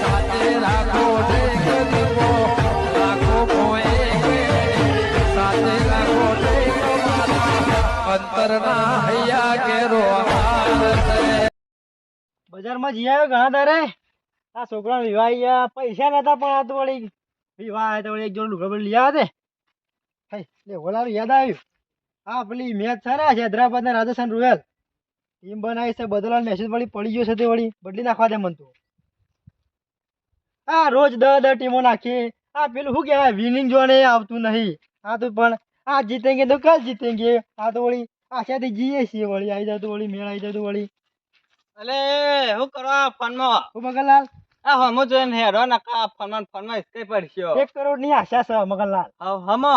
સાથે રાખો બજારમાં જઈ આવ્યો ઘણા તારે આ છોકરા વિવાહ પૈસા નતા પણ આ તો વળી વિવાહ તો વળી એક જોડ લુગડા લઈ આવ્યા તે લે, ઓલાનું યાદ આવ્યું. આ પેલી મેચ છે ને હૈદરાબાદ ને રાજસ્થાન રોયલ ટીમ બનાવી છે બદલાનો મેસેજ વળી પડી ગયો છે તે વળી. બદલી નાખવા દે મન તો. આ રોજ દર દર ટીમો નાખી. આ પેલું શું કહેવાય? વિનિંગ જોને આવતું નહીં. આ તો પણ આ જીતેંગે તો કલ જીતેંગે. આ તો વળી આશાથી જીએ છીએ વળી. આવી જતું વળી મેળ આવી જતું વળી. અલે શું કરો આ ફોનમાં? હું મગનલાલ? આ હમો જોઈને હેરો ને કા ફોનમાં ફોનમાં સ્કઈ પડ્યો. એક કરોડની આશા છે મગનલાલ. હમો?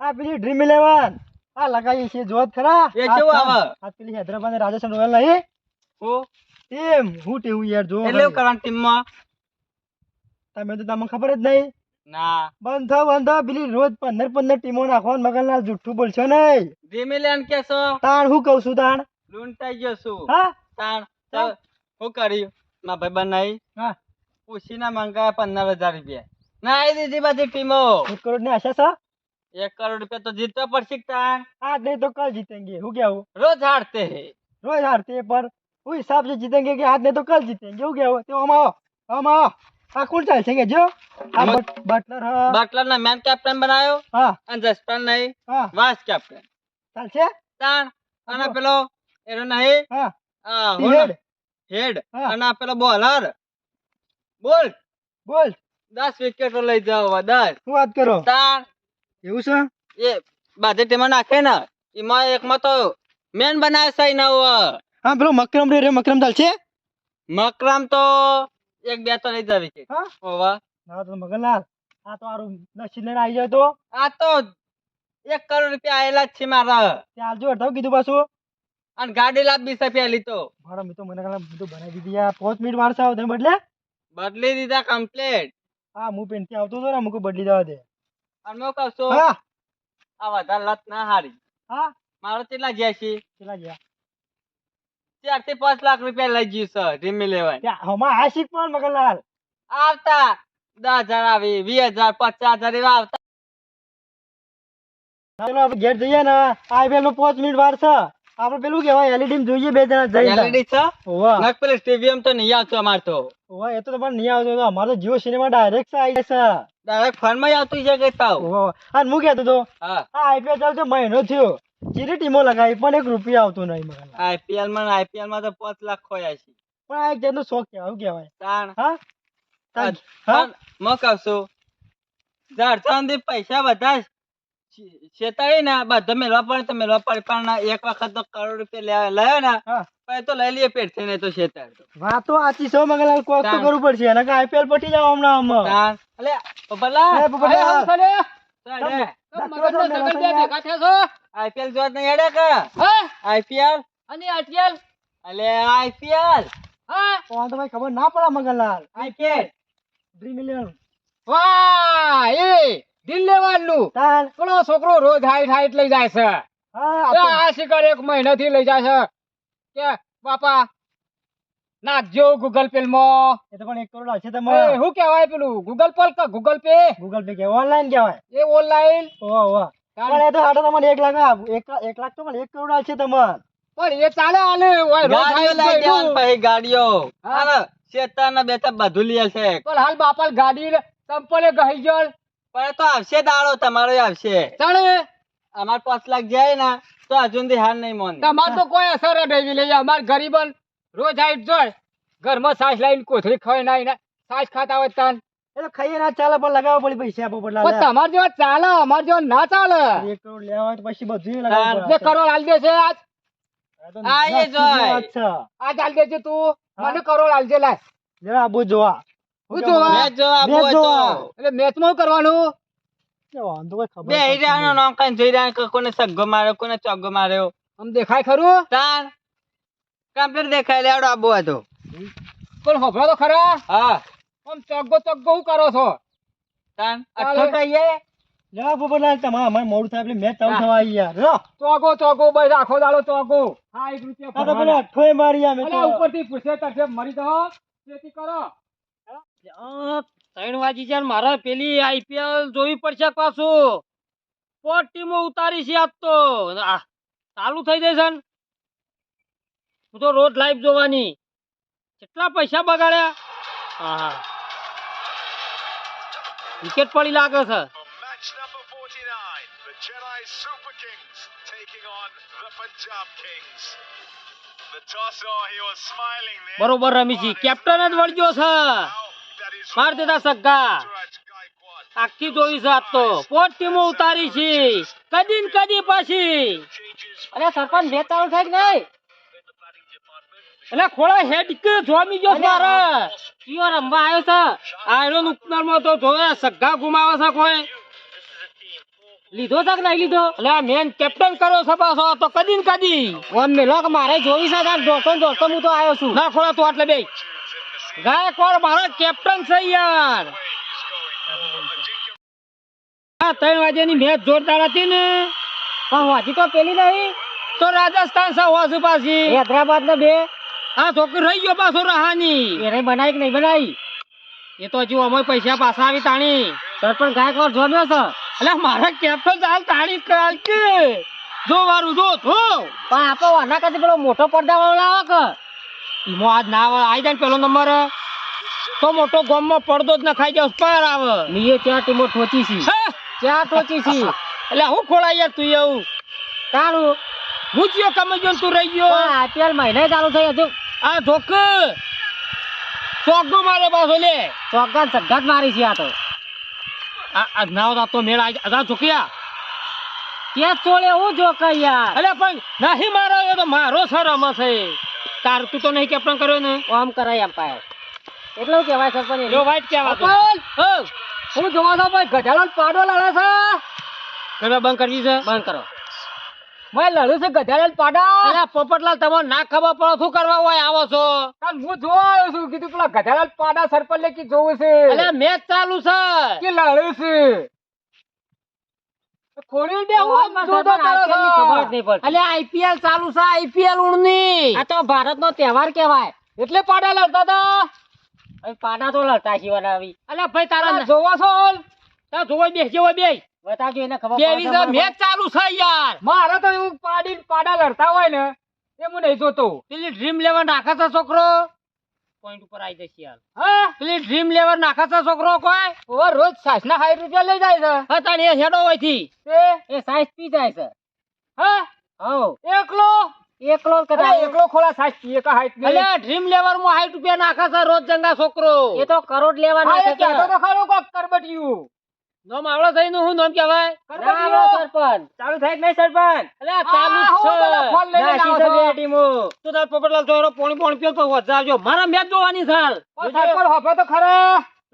આ પેલી ડ્રીમ ઇલેવન આ લગાવી છે જોત ખરા. એ કેવું આવે? આ પેલી હૈદરાબાદ ને રાજસ્થાન રોયલ નહીં? હું. એમ હું ટેવું યાર જો એટલે એવું ટીમમાં તમે તો તમને ખબર જ નહીં. ના. બંધ બંધ પેલી રોજ પંદર પંદર ટીમો નાખવાનું મગનલાલ જુઠ્ઠું બોલશો નહીં. લેન કે છો તાણ હું કહું છું તાણ? લૂંટાઈ ગયો છું. હા? તાણ હું કર્યું મારા ભાઈ બનાવી હા. પૂછીના મંગાયા પંદર હજાર રૂપિયા. ના એ દીધી બધી ટીમો. એક કરોડની આશા છે? એક કરોડ રૂપિયા તો જીતવા પડશે કે તાણ आज नहीं तो कल जीतेंगे હું કેવું રોજ હારતે હે રોજ हारते हैं पर उस हिसाब से जीतेंगे कि आज नहीं तो कल जीतेंगे હું કેવું તો આમ આવો આમ આવો આ કોણ ચાલશે કે જો આ આમાં- બટ- બટલર હા બટલર ને મેન કેપ્ટન બનાવ્યો હા અને જસપાલ નહીં હા વાઇસ કેપ્ટન ચાલશે તાણ અને હા. પેલો એનો નહીં હા આ ઈ હેડ. હેડ હા. અને આ પેલો બોલર બોલ બોલ દસ વિકેટો લઈ જાવ દસ શું વાત કરો તાણ એવું છે? એ બાજે તેમાં નાખે ને. એમાં એકમાં તો મેન બનાવે છે ને હા પેલો મકરમ રે મકરમ મકરમ ચાલશે? મકરમ તો એક બે તો લઈ જાય છે. હા? ઓવા ના તો મગનલાલ આ તો આરું નસીબ લઈને આવી જાય તો. આ તો એક કરોડ રૂપિયા આયેલા જ છે મારા. ચાલજો અડધો કીધું પાછું. અને ગાડી લાવી છે પેલી તો. મારા મિત્રો મને કાલે બધું બનાવી દીધી આ પાંચ મિનિટ મારશે આવો બદલે? બદલી દીધા કમ્પ્લીટ હા હું પેનથી આવતો હતો ને મૂકું બદલી દેવા દે. અને હું કહું છું હા. આ વધારે લત ના હારી. હા. મારો કેટલા ગયા છે? કેટલા ગયા? ચારથી પાંચ લાખ રૂપિયા લઈ ગયું છે ડ્રીમ ઇલેવન ત્યાં હમણાં આશિક પણ મગનલાલ? આવતા દસ હજાર આવી વીસ હજાર પચાસ હજાર એવા આવતા. ઘેર જઈએ ને આઈપીએલમાં પાંચ મિનિટ વાર છે. આપણે પેલું કેવાય એલઈડી જોઈએ બે જણા જઈ એલઈડી છે? ઓવા નક પેલે સ્ટેડિયમ તો નહીં આવતો અમાર તો. ઓવા એ તો તમારે નહીં આવતો તો અમારો જીઓ સિનેમા ડાયરેક્ટ આવી જશે ડાયરેક્ટ ફોનમાં આવતું છે કે તાવ? ઓવા અને હું કહેતો તો હા. આ આઈપીએલ ચાલતો મહિનો થયો. ચીરી ટીમો લગાવી પણ એક રૂપિયા આવતો નહીં મને આઈપીએલમાં આઈપીએલમાં તો પાંચ લાખ ખોયા છે. પણ આ એક જાતનો શોખ કહેવાય શું કહેવાય. તાણ. હા? હા? મો કહું છું ઝારખંડ પૈસા બધા છેતાઈ ને બધા મેળવા પડે તો પડે પણ એક વખત તો કરોડ રૂપિયા લાયો ને પણ તો લઈ લઈએ પેટ થઈને તો છેતાય વાતો આચી છો મગનલાલ કોક તો કરવું પડશે. એને કે આઈપીએલ પટી જાવ હમણાં હમણાં અલે પપ્પલા. એ પોપટલાલ. આઈપીએલ જોત નહીં હેડે કે આઈપીએલ અલે આઈપીએલ તો ભાઈ ખબર ના પડે મગલાલ આઈપીએલ ડ્રીમ ઇલેવન વાહ એ! દિલ લેવાનું પણ છોકરો રોજ હાઈટ હાઈટ લઈ જાય છે. આ શિકાર એક મહિનાથી લઈ જાય છે. કે બાપા નાખજો ગૂગલ પે માં. એ તો પણ એક કરોડ આવશે એ તમારે શું કહેવાય પેલું? ગૂગલ પે કે ગૂગલ પે ગૂગલ પે કે ઓનલાઈન કહેવાય. એ ઓનલાઈન ઓહો ઓહો. પણ એ તો હાડો તમને એક લાખ એક એક લાખ તો પણ એક કરોડ આવશે તમારે. પણ એ ચાલે આલે. ઓય રોજ ગાડીઓ હાઈટ લઈ. જવાનું પછી ગાડીઓ. હા. શેતાના બેતા બધું લે છે પણ હાલ બાપા ગાડી સંપલે ગઈ ગયો પણ તો આવશે દાડો તમારો આવશે. ચાલે અમાર પાંચ લાખ જાય ને તો હજુ હાર નહીં મોન તમાર તો કોઈ અસર નહીં લઈ અમાર ગરીબન રોજ હાઈટ જોય ઘરમાં સાસ લઈને કોથળી ખાઈ નાઈ ને સાસ ખાતા હોય તાન એ ખાઈએ ના ચાલે પણ લગાવવા પડે પૈસા પોપટલાલ પણ તમાર જેવા ચાલે અમાર જેવા ના ચાલે. એક કરોડ લેવા હોય તો પછી બધું લગાવવું પડે. કરોડ હાલ દેશે આજ. આ એ જોય. આજ હાલ દેજે તું. મને કરોડ હાલજે લાય. જરા આબુ જોવા. હું જોવા? મેચ જોવા મેચ જોવા. એટલે મેચમાં શું કરવાનું? વાંધો કોઈ ખબર બે હીરાનો નામ કાંઈ જોઈ રહ્યા કોને સગ્ગો માર્યો કોને ચોગ્ગો માર્યો. આમ દેખાય ખરું? તાણ કમ્પ્લીટ દેખાય લેવડો આબુ હતો. પણ હોભળો તો ખરા? હા. આમ ચગ્ગો ચગ્ગો શું કરો છો? તાણ ચાલે. કહીએ લેવા પોપટલાલ તમારે અમારે મોડું થાય એટલે મેચ ચાલુ થવા આવી યાર લો. ચોગો ચોગો બસ આખો દાડો ચોગો. સાઠ રૂપિયા તો પેલો ભરવાના. મારી અમે તો. ઉપરથી પૂછે તરફે મરી દો ખેતી કરો. ત્રણ વાગી છે મારે પેલી આઈપીએલ જોવી પડશે પાછું પોત ટીમો ઉતારી છે આજ તો ચાલુ થઈ જશે ને હું તો રોજ લાઈવ જોવાની કેટલા પૈસા બગાડ્યા હા વિકેટ પડી લાગે છે Match number 49, the Chennai Super Kings taking on the Punjab Kings. The tosser, he was smiling there. બરોબર રમી છે કેપ્ટન જ વળગ્યો છે માર દીધા સગા. આખી જોઈ છે આજ તો. પોત ટીમો ઉતારી છે. કદી ને કદી પાછી. અરે સરપંચ મેચ ચાલુ થાય કે નહીં? એટલે ખોળા હેડ કે જોમી ગયો મારે. કયો રમવા આવ્યો છે. આયરો ઉપનરમાં તો જોયા સગા ગુમાવે છે કોઈ. લીધો છે કે નહીં લીધો? એટલે મેન કેપ્ટન કરો છે પાછો. તો કદી ને કદી. ઓમ મેલો કે મારે જોવી છે દોડતો દોડતો હું તો આવ્યો છું. ના ખોળા તો આટલે બે ગાયકવાડ મારા કેપ્ટન છે યાર. આ ત્રણ વાગ્યાની મેચ જોરદાર હતી ને. પણ હજી તો પેલી નહીં તો રાજસ્થાન છે વાસુ પાછી હૈદરાબાદ ને બે. આ છોકરી રહી ગયો પાછો રહાની. એને બનાવી કે નહીં બનાવી? એ તો હજુ અમે પૈસા પાછા આવી તાણી. સરપંચ ગાયકવાડ જોમ્યો છે. એટલે મારા કેપ્ટન ચાલ તાણી કાલ કે જો વારું જો થો પણ આપણે આના કરતી પેલો મોટો પડદા વાળો લાવો કે? ઈમો આજ ના આવે આવી જાય પેલો નંબર. તો મોટો ગોમમાં પડદો જ નખાઈ જાય પર આવે. નીએ ચાર ટીમો ઠોચી છે. હે? ચાર ઠોચી છે. એટલે હું ખોળાઈ યાર તું એવું? તારું હું ચિયો કમે ગયો તું રહી ગયો. આઈપીએલ મહિને ચાલુ થઈ હજુ. આ ધોક. ચોગો મારે પાછો લે. ચોગ્ગા સગ્ગા મારી છે આ તો. આ આ નાવ તો મેળ અધા ઝુકિયા કેસ ચોળે હું જો કે યાર. અલે પણ નહીં મારો તો મારો સર રમે છે તાર તું તો નહીં કેપ્ટન કર્યો ને? આમ કરાય એમ્પાયર એટલું કહેવાય સરપંચ જો વાઈટ કેવા હું! જોવા છો ભાઈ? ગધાડો પાડો લડે છે? કરવા બંધ કરવી છે બંધ કરો. ભાઈ લડ્યું છે ને પાડા? અરે પોપટલાલ તમને ના ખબર પડો શું કરવા હોય આવો છો? કાલ હું જોવા આવ્યો છું કીધું પેલા ગધેડા પાડા સરપંચ ને કી જોવું છે. અરે મેચ ચાલુ છે. કે લડ્યું છે? ખોડી ખબર જ નહીં પડતી. અલે આઈપીએલ ચાલુ છે આઈપીએલ ઉણની આ તો ભારત નો તહેવાર કહેવાય. એટલે પાડા લડતા હતા. પાડા તો લડતા આવી. અલે ભાઈ તારા જોવો છો તારા જોવા બેસ જેવો બે બતાવજો એને ખબર બેવી છે મેચ ચાલુ છે યાર. મારે તો એવું પાડી પાડા લડતા હોય ને એ હું નહીં જોતો. પેલી ડ્રીમ લેવર નાખે છે છોકરો? પોઈન્ટ ઉપર આવી જશે હાલ. હા? પેલી ડ્રીમ લેવર નાખે છે છોકરો કોઈ? ઓ રોજ સાસ ના સાઠ રૂપિયા લઈ જાય છે. હા તાણ એ હેડો હોયથી એ સાઈઝ પી જાય છે. હા? હો એકલો? એકલો કદા કદાચ એકલો ખોલા સાસ પી એક હાઈટ અલે ડ્રીમ લેવરમાં સાઠ રૂપિયા નાખે છે રોજ જંગા છોકરો. એ તો કરોડ લેવાના હા છે તો ખરો કોક કરબટિયું. નામ આવડે થઈ નું હું નામ કહેવાય? ના, ના, સરપંચ. ચાલુ થાય નહીં સરપંચ? અલે ચાલુ જ ફોન લઈને આવો છો. ટીમો. તું તાર પોપટલાલ ચોરો પોણી પોણી પીઓ તો વજાવજો મારા મેચ જોવાની સાલ સરપંચ હોભળો તો ખરો.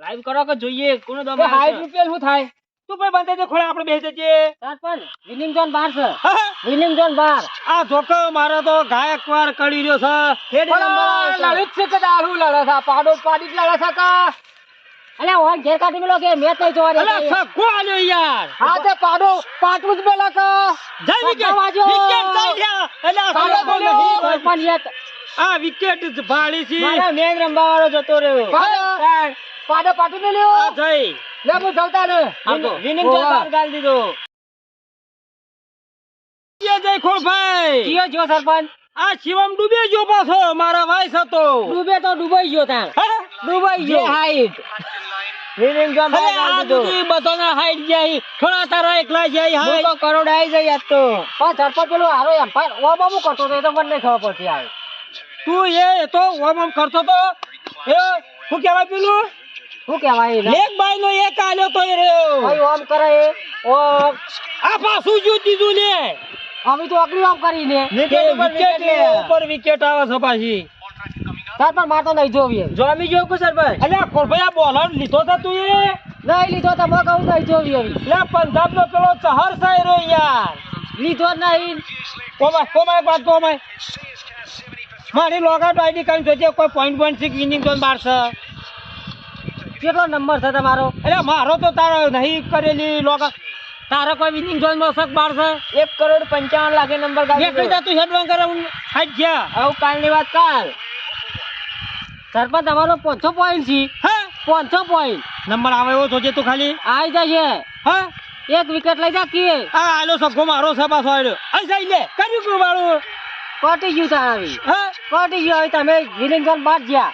લાઈવ કરો કે જોઈએ? કોનો દમ એ આવે સાઠ છે? રૂપિયા શું થાય? તું ભાઈ બંધ દે ખોળા આપણે બેસી જઈએ. સરપંચ વિનિંગ ઝોન બાર છે. વિનિંગ ઝોન બાર. આ જોકો મારો તો ગાયકવાર કરી રહ્યો છે. ખેડી નંબર આવે છે. કે દારૂ લડે છે? પાડો પાડી લડે છે કા? અલે ઓન ઘેર કાઢી મેલો કે મેચ નહીં અલે હતી. સગો આલ્યો યાર. હા તે પાડો પાટવું જ પેલા કા. જય વિકેટ વિકેટ થઈ ગયા આ પાડો બોલ્યો. નહીં. સરપંચ એક. આ વિકેટ જ ભાળી છે. મારા મેન રમવા વાળો જતો રહ્યો. પાડો. પાડો પાટું ને લ્યો. આ જઈ લે હું જવતા ને વિનિંગ જો બાર ગાળી દીધો. એ જય ખોળભાઈ કિયો જો સરપંચ? આ શિવમ ડૂબે ગયો પાછો મારા વાઈસ હતો. ડૂબે તો ડૂબાઈ ગયો તા? ડૂબાઈ ગયો. હાઈટ. વિનિંગ અરે આ સુધી બધાના હાઈટ જાય થોડા તારા એકલા જાય હું તો કરોડ આવી જાય આજ તો. પણ સરપંચ પેલું હારો એમ્પાયર ઓ બાબુ કરતો તો એ તો મને ખબર પડતી આવે. તું એ તો ઓમ ઓમ કરતો તો. એ શું કહેવાય પેલું? શું કહેવાય એક બાઈ નો એક આલ્યો તો એ રહ્યો. ભાઈ ઓમ કરે એ ઓમ. આ પાછું જ્યું દીધું ને. અમે તો અગલી ઓમ કરીને. ઉપર વિકેટ આવે છે પાછી. સરપંચ પણ મારતો નહીં જોવી જોમી જો કો સરપંચ અલ્યા કોલભાઈ આ બોલર લીધો તો તું એ? નહીં લીધો તો મો કહું નહીં જોવી હવે લે પંજાબ નો પેલો ચહર સાયરો યાર. લીધો નહીં. કોમાય કોમાય એક વાત કોમાય મારી લોગઆઉટ આઈડી કરીને જોજે કોઈ point point six winning zone મારશે કેટલો નંબર છે તમારો? એટલે મારો તો તારો નહીં કરેલી લોગા તારો કોઈ વિનિંગ જોઈન નો શક બાર છે? એક કરોડ પંચાવન લાખે નંબર જા તું હેડવાન કરે હું ગયા. આવું કાલની વાત કાલ. સરપંચ તમારો પાંચસો પોઈન્ટ છે. હા? પાંચસો પોઈન્ટ નંબર આવે એવો જોજે તું ખાલી. આવી જશે હા? એક વિકેટ લઈ જા કે આ આલો સગો મારો છે પાછો આલ્યો આઈ જઈ લે. કર્યું કું મારું. કોટી ગયું તારી હા? કોટી ગયું હવે તમે વિનિંગ ઝોન બાદ ગયા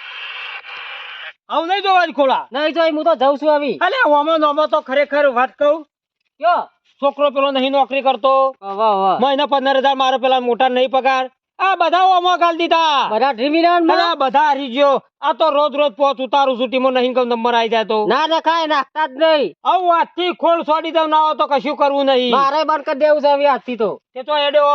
આવું નહીં જોવા ખોલા નહીં તો હું તો જઉં છું આવી. અલે ઓમો નોમો તો ખરેખર વાત કહું. કયો? છોકરો પેલો નહીં નોકરી કરતો. વાહ વાહ. મહિના પંદર હજાર મારો પેલા મોટા નહીં પગાર. આ બધા ઓમો કાલ દીધા. બધા ડ્રીમ બધા બધા હરી ગયો. આ તો રોજ રોજ પોચ ઉતારું છું ટીમો નહીં કમ નંબર આવી જાય તો. ના નખાય નાખતા જ નહીં. આવું આજથી ખોલ છોડી દઉં ના તો કશું કરવું નહીં. મારે બંધ કરી દેવું છે હવે આજથી તો. તે તો હેડ્યો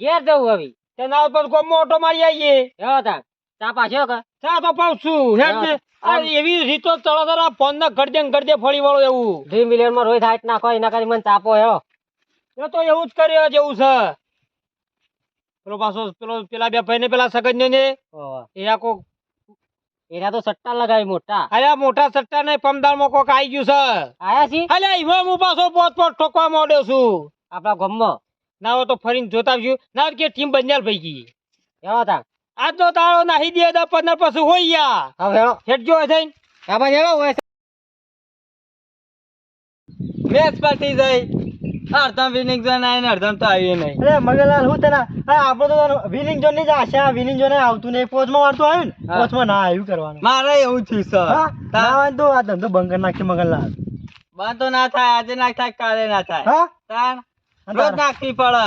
ઘેર જવું હવે. તે ના તો કોઈ મોટો મારી આવીએ હા તા ચા પાછો કે? ચા તો પાઉં છું હેડ આ એવી રીતો જરા ફોન ના ગરદે ને ફળી વાળો એવું. ડ્રીમ મિલિયનમાં રોહિત હાઈટ નાખો એના કરી મને ચાપો હે. એ તો એવું જ કર્યો જેવું છે. પેલો પાછો પેલો પેલા બે ભાઈ ને પેલા સગન ને એ કોક એના તો સટ્ટા લગાવી મોટા. અરે મોટા સટ્ટા ને પમદારમાં કોક આવી ગયું છે. આયા છે? અલે એમાં હું પાછો પોત પોત ઠોકવા માંડ્યો છું. આપણા ગામમાં. ના હોય તો ફરીને જોતા આવ્યું ના કે ટીમ બંજાર ભાઈ ગઈ. એવા તા આજનો તાળો નાહી દે દસ પંદર પછી હોય યા. હવે હેવો હેડજો થઈ આમાં હેવો હોય મેચ પતી જાય. અડધમ વિનિંગ ઝોન આવીને અડધમ તો આવી નહીં. અરે મગનલાલ હું તને આપણો તો વિનિંગ જોનની જ આશા વિનિંગ જોન આવતું નહીં. પોચમાં વાળતું આવ્યું ને? પોચમાં ના આવ્યું કરવાનું. મારે એવું થયું સર ના હોય આ ધંધો બંધ કરી નાખી મગનલાલ બંધ તો ના થાય. આજે ના થાય કાલે ના થાય. હા? તાણ? રોજ નાખવી પડે.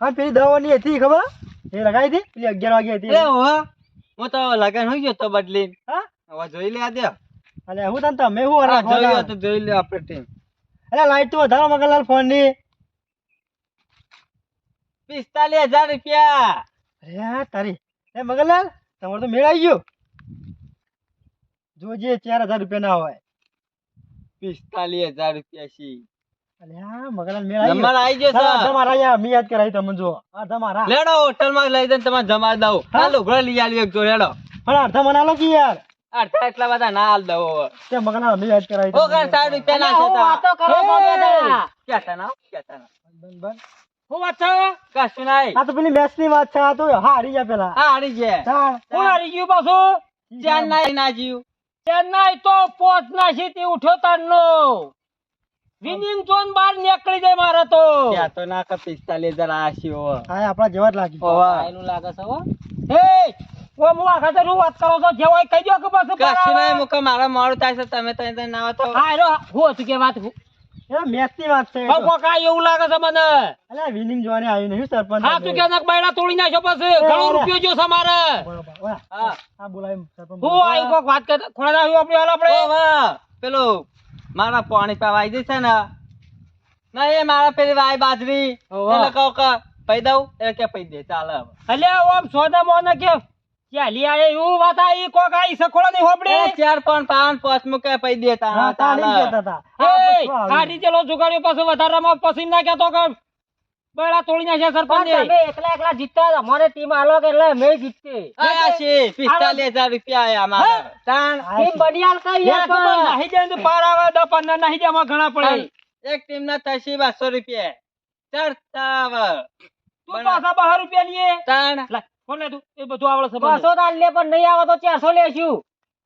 હા પેલી દવાની હતી ખબર? એ લગાવી હતી? પેલી અગિયાર વાગે હતી. એ હો હું તો લગન હોય ગયો તો બદલી હા? હવે જોઈ લે આ દે અલે હું તને તમે હું જોઈ લે આપણે ટીમ અલે લાઈટ તો વધારો મગનલાલ ફોનની. પિસ્તાલીસ હજાર રૂપિયા. અરે તારી. એ મગનલાલ તમારે તો મેળ ગયો. જોજે ચાર હજાર રૂપિયા ના હોય. પિસ્તાલીસ હજાર રૂપિયા છે. અલે હા મગનલાલ મેળ આવી ગયો. આવી ગયો તમારા યાર મેં યાદ કરાવી તમે જો. આ મારા. લેડો હોટલમાં લઈ દે તમારે જમા દઉં. હાલો હા? લઈ આવી એક જો લેડો. પણ અડધા મને આલો કે યાર? અડધા એટલા બધા ના હાલ દઉં કે તે અમે યાદ કરાવી ઓ કાન સાહેબ પેલા છે વાતો કરો છો દા? ક્યાં ના? ક્યાં ના? બન બન હું વાત છે કશું નહીં. આ તો પેલી મેચની વાત છે આ તો હારી ગયા પેલા. હા હારી ચાલ. હું હારી ગયું પાછું? ચેન્નાઈ ના જીવ. ચેન્નાઈ તો પોચ નાસી થી ઉઠ્યો તારનો વિનિંગ ઝોન બહાર નીકળી જાય મારે તો. ત્યાં તો ના કે પિસ્તાલીસ હજાર આશી હો. હા આપણા જેવા જ લાગી. એનું લાગે છે હો. એ ઓ હું આખા તો વાત કરો છો? જે હોય કહી દો કે બસ કશું નહીં મુકે મારા મોડું થાય છે તમે તો અહીં ના તો. હા એનો હું હતું કે વાત હું? એ મેચની વાત છે એ હવે તો. કોક આ એવું લાગે છે મને. અલે વિનિંગ જોવાની આવ્યું નહીં સરપંચ હા તું કે નાક બાયડા તોડી નાખ્યો પછી. ઘણો રૂપિયો જો છે મારે હા. હા બોલાય સરપંચ હું આવ્યું કોક વાત કરતા ખોડા આવ્યું આપણે હાલ આપણે? ઓ મારા પાણી પાવા આવી જશે ને. ના એ મારા પેલી વાય બાજરી. એટલે કહું કે પૈ દઉં એટલે કે પૈ દે ચાલે હવે. અલ્યા ઓમ સોદા મોને કે ચાલી આય? એવું વાત આવી કોક આવી સખોડા નહીં એ ચાર પણ પાન પાંચ મૂકે પૈ દે હા તાણા તાળી ચાલે. કહેતા હતા હા, એ પછી શું આ આવ્યું? રીતે લો જુગાડ્યો પાછો વધારામાં પછી ના કહેતો કે બૈડા તોડી નાખ્યા સરપંચ. એકલા એકલા જીતતા અમારે ટીમ આલો કે એટલે મેં જીતતી. આયા છે. પિસ્તાલીસ હજાર રૂપિયા આયા મારા તાણ. ટીમ બનિયાલ કઈ યાર, પણ નાહી જાય તો પાર આવે દસ પંદર નાહી જાય ઘણા પડે. એક ટીમ ના થશે બસો રૂપિયા. ચાર આવે. તું પાછા બહાર રૂપિયા લઈએ તાણ. લા, તું એ બધું આવડે છે બસો તાર લે પણ નહીં આવે તો ચારસો લેશું.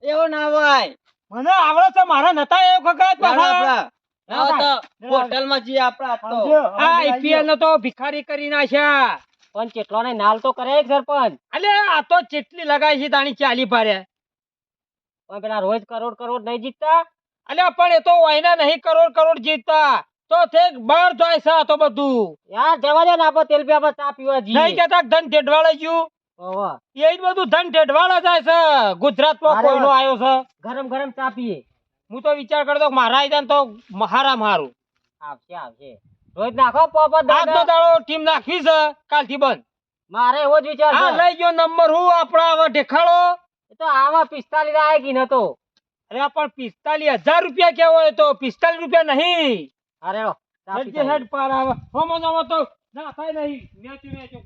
એવું ના હોય. મને આવડે છે મારા નતા એ વખત પાછા. આપડા. ના હોય તો હોટલમાં જઈએ આપડા આજ તો. આવજો, આ આઈપીએલ ને તો ભિખારી કરી નાખ્યા. પણ કેટલો ને નાલ તો કરે સરપંચ. અલે આ તો ચેટલી લગાય છે તાણી ચાલી ભારે. પણ પેલા રોજ કરોડ કરોડ નહીં જીતતા? અલે પણ એ તો વાયના નહીં કરોડ કરોડ જીતતા. તો તે બહાર જાય છે આ તો બધું. યાર જવા દે ને આપો તેલ પી આપો ચા પીવા જઈએ. નહીં કેતા ધન ઢેઢવાળે ગયું એ જ બધું ધન ઢેઢવાળા જાય છે. ગુજરાતમાં કોઈનો આવ્યો છે. ગરમ ગરમ ચા પીએ. હું તો વિચાર કરતો મારા આઈદાન તો મહારા મારું આવશે આવશે. રોજ નાખો પોપટ આજનો દાડો ટીમ નાખવી છે. કાલથી બંધ. મારે એવો જ વિચાર હા લઈ ગયો નંબર હું આપણા હવે ઢેખાડો તો આવા પિસ્તાલીસ આવે કે નતો. અરે પણ પિસ્તાલીસ હજાર રૂપિયા કેવો હોય તો પિસ્તાલીસ રૂપિયા નહીં. અરે હેડ પાર આવે. હોમો તો ના થાય નહીં. મેચ મેચો